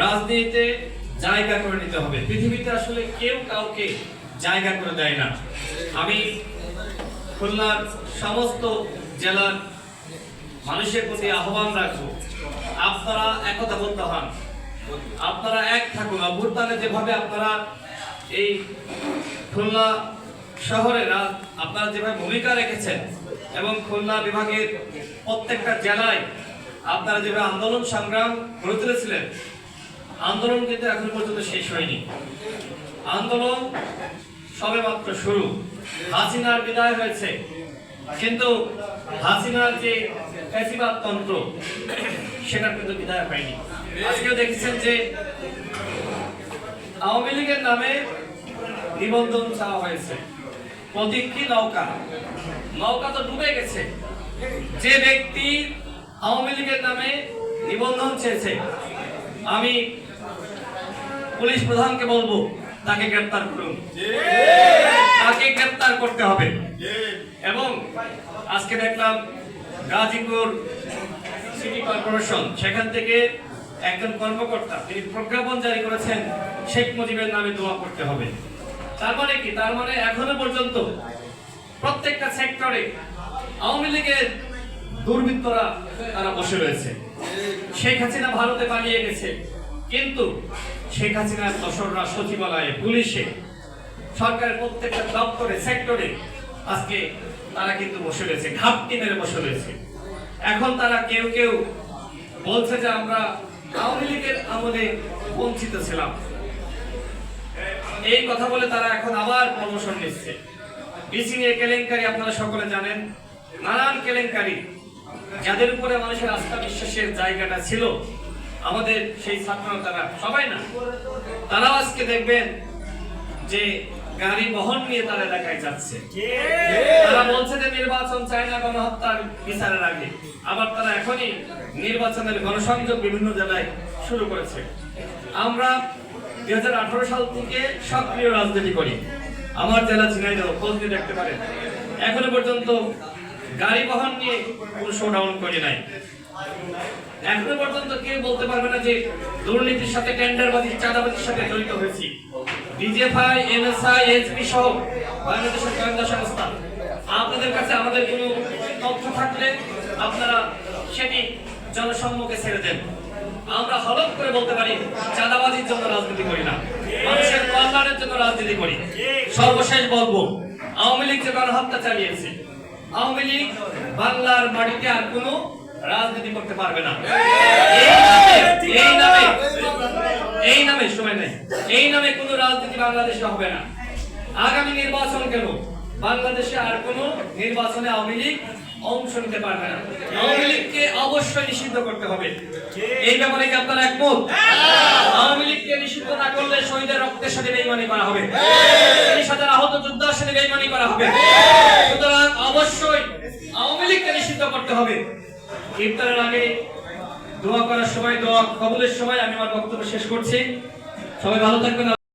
রাজনীতিতে জায়গা করে নিতে হবে। পৃথিবীতে আসলে কেউ কাউকে জায়গা করে দেয় না। আমি খুলনার সমস্ত জেলার মানুষের প্রতি আহ্বান রাখব, আপনারা একতাবদ্ধ হন। আপনারা এক থাকুন অভ্যুত্থানে যেভাবে আপনারা এই খুলনা শহরে আপনারা যেভাবে ভূমিকা রেখেছেন এবং খুলনা বিভাগের প্রত্যেকটা জেলায় আপনারা যেভাবে আন্দোলন সংগ্রাম গড়ে তুলেছিলেন আন্দোলন কিন্তু এখন পর্যন্ত শেষ হয়নি। আন্দোলন সবে মাত্র শুরু। হাসিনার বিদায় হয়েছে। কিন্তু হাসিনার যে ফ্যাসিবাদ তন্ত্র সেটা কিন্তু বিদায় হয়নি। আজকেও দেখেছেন যে আওয়ামী লীগের নামে নিবন্ধন চাওয়া হয়েছে। প্রতীকী নৌকা? নৌকা তো ডুবে গেছে। যে ব্যক্তি আওয়ামী লীগের নামে নিবন্ধন চেয়েছে, আমি পুলিশ প্রধানকে বলব, তাকে গ্রেপ্তার করুন। তাকে গ্রেপ্তার করতে হবে। এবং আজকে দেখলাম গাজীপুর সিটি কর্পোরেশন, সেখান থেকে একজন কর্মকর্তা, তিনি প্রজ্ঞাপন জারি করেছেন, শেখ মুজিবের নামে দোয়া করতে হবে। তার মানে কি? তার মানে এখনও পর্যন্ত প্রত্যেকটা সেক্টরে আওয়ামী লীগের দুর্বৃত্তরা তারা বসে রয়েছে। শেখ হাসিনা ভারতে পালিয়ে গেছে। কিন্তু শেখ হাসিনার দশররা সচিবালয়ে, পুলিশে, সরকারের প্রত্যেকটা দপ্তরে, সেক্টরে আজকে তারা কিন্তু বসে রয়েছে ঘাপটি মেরে বসে রয়েছে। এখন তারা কেউ কেউ বলছে যে আমরা আওয়ামী লীগের আমলে বঞ্চিত ছিলাম। এই কথা বলে তারা এখন আবার প্রমোশন নিচ্ছে। ডিসি নিয়ে কেলেঙ্কারি আপনারা সকলে জানেন। নানান কেলেঙ্কারি, যাদের উপরে মানুষের আস্থা বিশ্বাসের জায়গাটা ছিল আমাদের সেই ছাত্র তারা সবাই না তারাও আজকে দেখবেন যে গাড়ি বহন নিয়ে তারা এলাকায় যাচ্ছে। তারা বলছে যে নির্বাচন চায় না গণহত্যার বিচারের আগে। আবার তারা এখনই নির্বাচনের গণসংযোগ বিভিন্ন জেলায় শুরু করেছে। আমরা দুই হাজার আঠারো সাল থেকে সক্রিয় রাজনীতি করি। আমার জেলা ঝিনাইদহ খোঁজ নিয়ে দেখতে পারেন। এখনও পর্যন্ত গাড়ি বহন নিয়ে কোনো শোডাউন করি নাই। এখনও পর্যন্ত কেউ বলতে পারবে না যে দুর্নীতির সাথে টেন্ডারবাজি চাঁদাবাজির সাথে জড়িত হয়েছি? ডিজিএফআই এনএসআই এসপি সহ বাংলাদেশের গোয়েন্দা সংস্থা। আপনাদের কাছে আমাদের কোনো তথ্য থাকলে আপনারা সেটি জনসম্মুখে ছেড়ে দেন। আমরা হলফ করে বলতে পারি, চাঁদাবাজির জন্য রাজনীতি করি না। মানুষের কল্যাণের জন্য রাজনীতি করি। সর্বশেষ বলব, আওয়ামী লীগ যে গণহত্যা চালিয়েছে, আওয়ামী লীগ বাংলার মাটিতে আর কোনো রাজনীতি করতে পারবে না। এই নামে এই নামে সময় নেই। এই নামে কোনো রাজনীতি বাংলাদেশে হবে না। আগামী নির্বাচন কেন? বাংলাদেশে আর কোনো নির্বাচনে আওয়ামী লীগ অংশ নিতে পারবে না। আওয়ামী লীগকে অবশ্যই নিষিদ্ধ করতে হবে। এই ব্যাপারে কি আপনারা একমত? আওয়ামী লীগকে নিষিদ্ধ না করলে শহীদের রক্তের সাথে বেইমানি করা হবে। তিরিশ হাজার আহত যোদ্ধার সাথে বেইমানি করা হবে। সুতরাং অবশ্যই আওয়ামী লীগকে নিষিদ্ধ করতে হবে। ইফতারের আগে দোয়া করার সময়, দোয়া কবুলের সময় আমি আমার বক্তব্য শেষ করছি। সবাই ভালো থাকবেন